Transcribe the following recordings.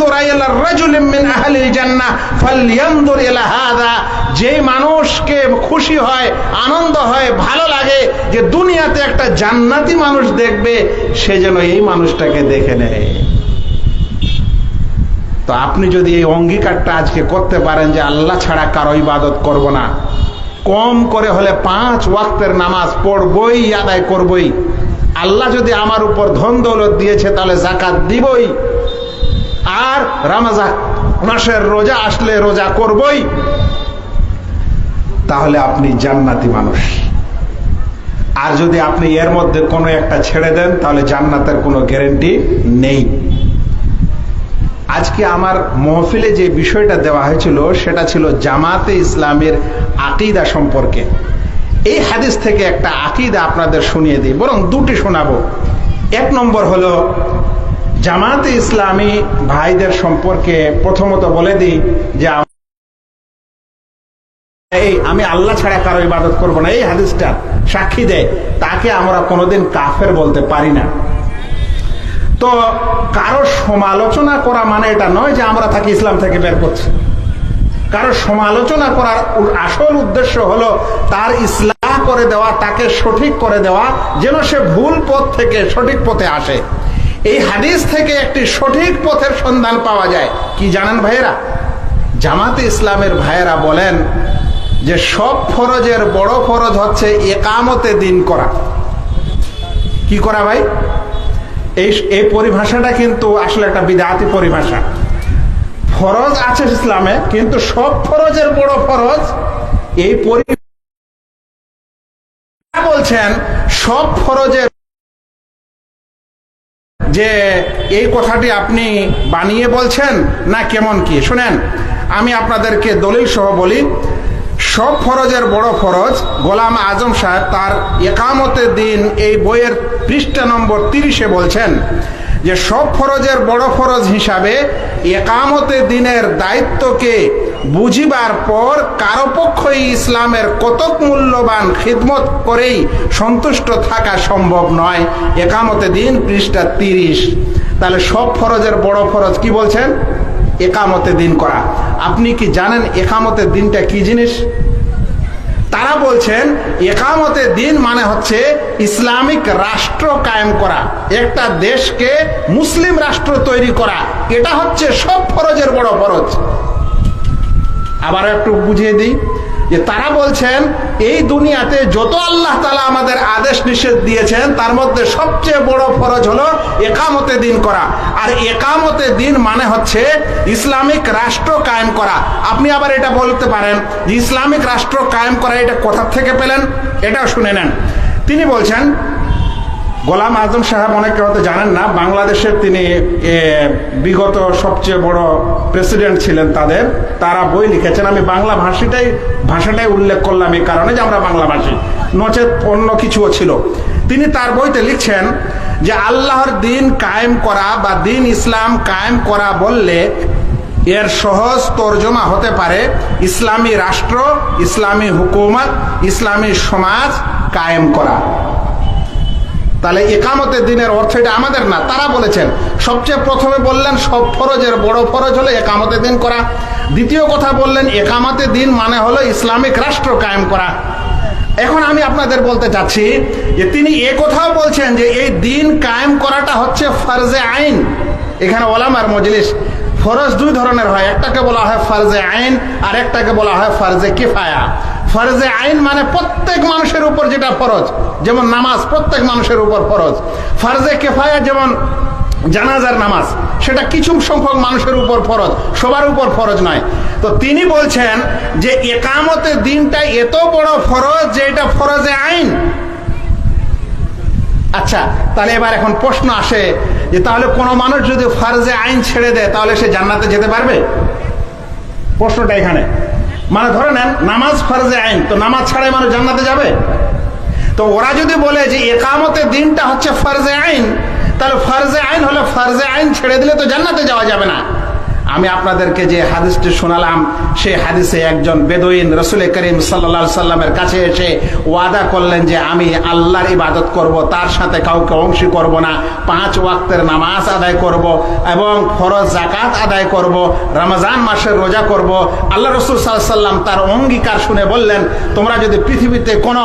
ইয়ানজুর ইলা রাজুলিন মিন আহলিল জান্নাহ ফালইয়ানজুর ইলা হাযা যে মানুষকে খুশি হয়, আনন্দ হয়, ভালো লাগে, যে দুনিয়াতে একটা জান্নাতি মানুষ দেখবে, সে যেন এই মানুষটাকে দেখে নেয়। তো আপনি যদি এই অঙ্গীকারটা আজকে করতে পারেন যে আল্লাহ ছাড়া কারও ইবাদত করব না, কম করে হলে পাঁচ ওয়াক্তের নামাজ পড়বই, আদায় করবই। আল্লাহ যদি আমার উপর ধন দৌলত দিয়েছে, তাহলে জাকাত দিবই। আর রামাজা মাসের রোজা আসলে রোজা করবই। তাহলে আপনি জান্নাতি মানুষ। আর যদি আপনি এর মধ্যে কোনো একটা ছেড়ে দেন, তাহলে জান্নাতের কোনো গ্যারেন্টি নেই। আজকে আমার মহফিলে যে বিষয়টা দেওয়া হয়েছিল, সেটা ছিল জামাতে ইসলামের আকিদা সম্পর্কে। এই হাদিস থেকে একটা আকিদা আপনাদের শুনিয়ে দিই, বরং দুটি শোনাবো। এক নম্বর হলো জামাতে ইসলামী ভাইদের সম্পর্কে প্রথমত বলে দিই যে এই, আমি আল্লাহ ছাড়া কারও ইবাদত করব না। এই হাদিসটা সাক্ষী দেয়। তাকে আমরা কোনোদিন কাফের বলতে পারি না। তো কারও সমালোচনা করা মানে এটা নয় যে আমরা তাকে ইসলাম থেকে বের করছি। কারও সমালোচনা করার আসল উদ্দেশ্য হলো তার ইসলাম করে দেওয়া, তাকে সঠিক করে দেওয়া, যেন সে ভুল পথ থেকে সঠিক পথে আসে। এই হাদিস থেকে একটি সঠিক পথের সন্ধান পাওয়া যায়। কি জানেন ভাইয়েরা? জামাতে ইসলামের ভাইয়েরা বলেন যে সব ফরজের বড় ফরজ হচ্ছে একামতে দিন করা। কি করা ভাই? এই এই পরিভাষাটা কিন্তু আসলে একটা বিদাতি পরিভাষা। ফরজ আছে ইসলামে, কিন্তু সব ফরজের বড় ফরজ এই পরি বলছেন, সব ফরজের যে এই কথাটি আপনি বানিয়ে বলছেন, না কেমন কি? শুনেন, আমি আপনাদেরকে দলিল সহ বলি, সব ফরজের বড় ফরজ, গোলাম আজম সাহেব তার একামতের দিন এই বইয়ের পৃষ্ঠা নম্বর তিরিশে বলছেন যে সব ফরজের বড় ফরজ হিসাবে একামতে দিনের দায়িত্বকে বুঝিবার পর কারও পক্ষই ইসলামের কতক মূল্যবান খিদমত করেই সন্তুষ্ট থাকা সম্ভব নয়। একামতে দিন পৃষ্ঠা তিরিশ। তাহলে সব ফরজের বড় ফরজ কি বলছেন? একামতে দিন করা। আপনি কি জানেন একামতের দিনটা কি জিনিস? তারা বলছেন, একামতে দিন মানে হচ্ছে ইসলামিক রাষ্ট্র কায়েম করা, একটা দেশকে মুসলিম রাষ্ট্র তৈরি করা। এটা হচ্ছে সব ফরজের বড় ফরজ। আবার একটু বুঝিয়ে দিই যে তারা বলছেন, এই দুনিয়াতে যত আল্লাহ তালা আমাদের আদেশ নিষেধ দিয়েছেন, তার মধ্যে সবচেয়ে বড় ফরজ হলো একামতে দিন করা। আর একামতে দিন মানে হচ্ছে ইসলামিক রাষ্ট্র কায়েম করা। আপনি আবার এটা বলতে পারেন যে ইসলামিক রাষ্ট্র কায়েম করা, এটা কোথার থেকে পেলেন? এটাও শুনে নেন। তিনি বলছেন গোলাম আজম সাহেব অনেকে হয়তো জানেন না, বাংলাদেশের তিনি বিগত সবচেয়ে বড় প্রেসিডেন্ট ছিলেন তাদের। তারা বই লিখেছেন। আমি বাংলা ভাষীটাই, ভাষাটাই উল্লেখ করলাম এই কারণে যে আমরা বাংলা ভাষী। নচেত অন্য কিছুও ছিল। তিনি তার বইতে লিখছেন যে, আল্লাহর দিন কায়েম করা বা দিন ইসলাম কায়েম করা বললে এর সহজ তর্জমা হতে পারে। ইসলামী রাষ্ট্র, ইসলামী হুকুমত, ইসলামী সমাজ কায়েম করা। তাহলে একামতের দিনের অর্থ এটা আমাদের না। তারা বলেছেন, সবচেয়ে প্রথমে বললেন সব ফরজের, বড় ফরজ হলো একামতের দিন করা। দ্বিতীয় কথা বললেন, একামতের দিন মানে হলো ইসলামিক রাষ্ট্র কায়েম করা। এখন আমি আপনাদের বলতে চাচ্ছি যে তিনি এ কথাও বলছেন যে এই দিন কায়েম করাটা হচ্ছে ফরজে আইন। এখানে ওলামার মজলিস, ফরজ দুই ধরনের হয়। একটাকে বলা হয় ফরজে আইন আর একটাকে বলা হয় ফরজে কিফায়া। ফরজে আইন মানে প্রত্যেক মানুষের উপর যেটা ফরজ, যেমন নামাজ, প্রত্যেক মানুষের উপর ফরজ। ফরজে কেফায়া যেমন জানাজার নামাজ, সেটা কিছু সংখ্যক মানুষের উপর ফরজ, সবার উপর ফরজ নয়। তো তিনি বলছেন যে একামতের দিনটা এত বড় ফরজ যে এটা ফরজে আইন। আচ্ছা তাহলে এবার এখন প্রশ্ন আসে যে তাহলে কোনো মানুষ যদি ফরজে আইন ছেড়ে দেয়, তাহলে সে জান্নাতে যেতে পারবে? প্রশ্নটা এখানে। মানে ধরে নেন, নামাজ ফরজে আইন, তো নামাজ ছাড়াই মানুষ জান্নাতে যাবে? তো ওরা যদি বলে যে একামতের দিনটা হচ্ছে ফরজে আইন, তাহলে ফরজে আইন হলে ফরজে আইন ছেড়ে দিলে তো জান্নাতে যাওয়া যাবে না। আমি আপনাদেরকে যে হাদিসটি শোনালাম, সেই হাদিসে একজন বেদুইন রসুল করিম সাল্লা সাল্লামের কাছে এসে ওয়াদা করলেন যে আমি আল্লাহর ইবাদত করব, তার সাথে কাউকে অংশী করব না, পাঁচ ওয়াক্তের নামাজ আদায় করব এবং ফরজ জাকাত আদায় করব, রমজান মাসের রোজা করব। আল্লাহ রসুল সাল্লাম তার অঙ্গীকার শুনে বললেন, তোমরা যদি পৃথিবীতে কোনো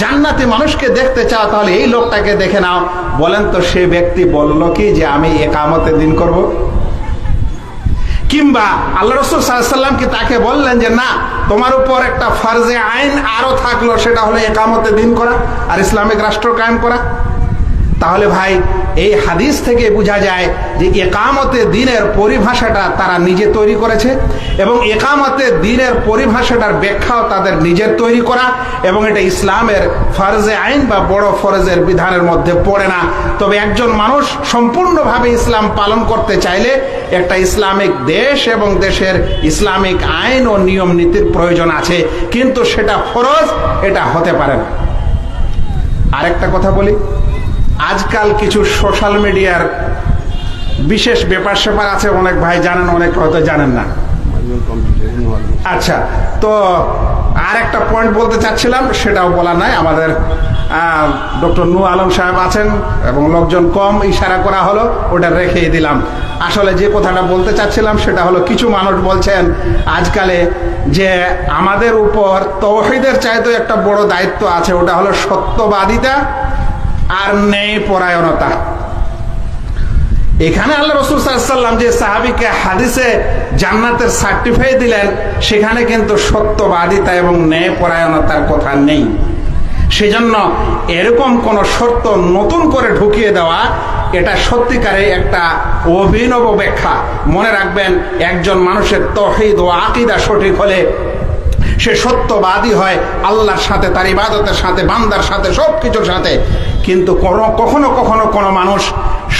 জান্নাতি মানুষকে দেখতে চাও, তাহলে এই লোকটাকে দেখে নাও। বলেন তো সে ব্যক্তি বলল কি যে, আমি একামতে দিন করব? কিংবা আল্লাহ রসুল সাল্লাম কি তাকে বললেন যে, না, তোমার উপর একটা ফার্জে আইন আরও থাকল, সেটা হলো একামতে দিন করা আর ইসলামিক রাষ্ট্র কায়েম করা। তাহলে ভাই, এই হাদিস থেকে বোঝা যায় যে একামতে দিনের পরিভাষাটা তারা নিজে তৈরি করেছে এবং একামতে দিনের পরিভাষাটার ব্যাখ্যাও তাদের নিজের তৈরি করা এবং এটা ইসলামের ফরজে আইন বা বড় ফরজের বিধানের মধ্যে পড়ে না। তবে একজন মানুষ সম্পূর্ণভাবে ইসলাম পালন করতে চাইলে একটা ইসলামিক দেশ এবং দেশের ইসলামিক আইন ও নিয়ম নীতির প্রয়োজন আছে, কিন্তু সেটা ফরজ, এটা হতে পারে না। আরেকটা কথা বলি, আজকাল কিছু সোশ্যাল মিডিয়ার বিশেষ ব্যাপার স্যাপার আছে, অনেক ভাই জানেন, অনেক হয়তো জানেন না। আচ্ছা তো আর একটা পয়েন্ট বলতে চাচ্ছিলাম, সেটাও বলা নাই। আমাদের ডক্টর নু আলম সাহেব আছেন এবং লোকজন কম ইশারা করা হলো, ওটা রেখেই দিলাম। আসলে যে কথাটা বলতে চাচ্ছিলাম, সেটা হলো কিছু মানুষ বলছেন, আজকালে যে আমাদের উপর তৌহিদের চাইতে একটা বড় দায়িত্ব আছে, ওটা হলো সত্যবাদিতা আর নেই পরায়ণতা এখানে আল্লাহ রসুল সাল্লাম যে সাহাবিকে হাদিসে জান্নাতের সার্টিফাই দিলেন, সেখানে কিন্তু সত্যবাদিতা এবং ন্যায় পরায়ণতার কথা নেই। সেজন্য এরকম কোন শর্ত নতুন করে ঢুকিয়ে দেওয়া, এটা সত্যিকারে একটা অভিনব ব্যাখ্যা। মনে রাখবেন, একজন মানুষের তহিদ ও আকিদা সঠিক হলে সে সত্যবাদী হয় আল্লাহর সাথে, তার ইবাদতের সাথে, বান্দার সাথে সব কিছুর সাথে। কিন্তু কখনো কখনো কোনো মানুষ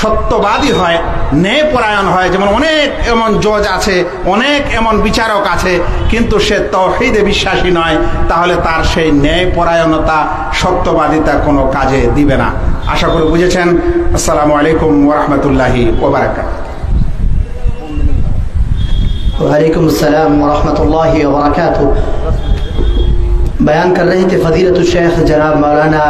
সত্যবাদী হয়, ন্যায়পরায়ণ হয়, যেমন অনেক এমন জজ আছে, অনেক এমন বিচারক আছে, কিন্তু সে তহিদে বিশ্বাসী নয়, তাহলে তার সেই ন্যায়পরায়ণতা, সত্যবাদিতা কোনো কাজে দিবে না। আশা করি বুঝেছেন। আসসালামু আলাইকুম ওরহমতুল্লাহি ওবরাকাত بیان کر رہے تھے فضیلت الشیخ جناب مولانا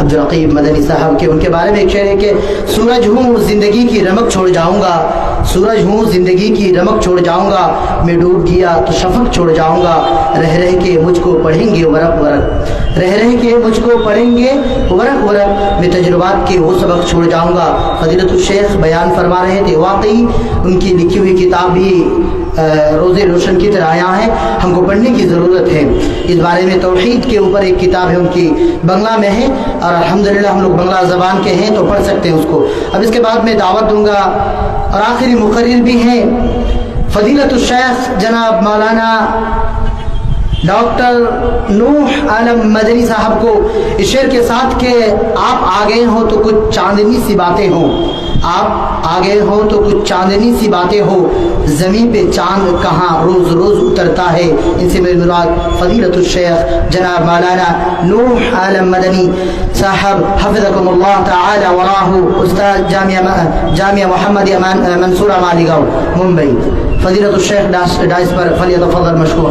عبدالعقیب مدنی صاحب کے ان کے بارے میں ایک شعر ہے کہ سورج ہوں زندگی کی رمک چھوڑ جاؤں گا سورج ہوں زندگی کی رمک چھوڑ جاؤں گا میں ڈوب گیا تو شفق چھوڑ جاؤں گا رہ رہ کے مجھ کو پڑھیں گے ورق ورق، رہ رہ کے مجھ کو پڑھیں گے ورق ورق، میں تجربات کے وہ سبق چھوڑ جاؤں گا فضیلت الشیخ بیان فرما رہے تھے، واقعی ان کی لکھی ہوئی کتاب بھی روزے روشن کی طرح آیا ہے۔ ہم کو پڑھنے کی ضرورت ہے۔ اس بارے میں توحید کے اوپر ایک کتاب ہے، ان کی بنگلہ میں ہے۔ اور الحمدللہ ہم لوگ بنگلہ زبان کے ہیں تو پڑھ سکتے ہیں اس کو۔ اب اس کے بعد میں دعوت دوں گا۔ اور آخری مقرر بھی ہیں فضیلت الشیخ جناب مولانا ڈاکٹر نوح عالم مدنی صاحب کو اس شعر کے ساتھ کہ آپ آگئے ہوں تو کچھ چاندنی سی باتیں ہوں۔ آپ آگئے ہوں تو کچھ چاندنی سی باتیں ہوں۔ زمین پہ چاند کہاں روز روز اترتا ہے۔ ان سے میرے مراد فضیلت الشیخ جناب مولانا نوح عالم مدنی صاحب، حفظکم اللہ تعالی وراہ استاد جامعہ جامعہ محمد منصورہ مالگاو ممبئی۔ فضیلت الشیخ ڈائس پر فلیت فضل مشکور۔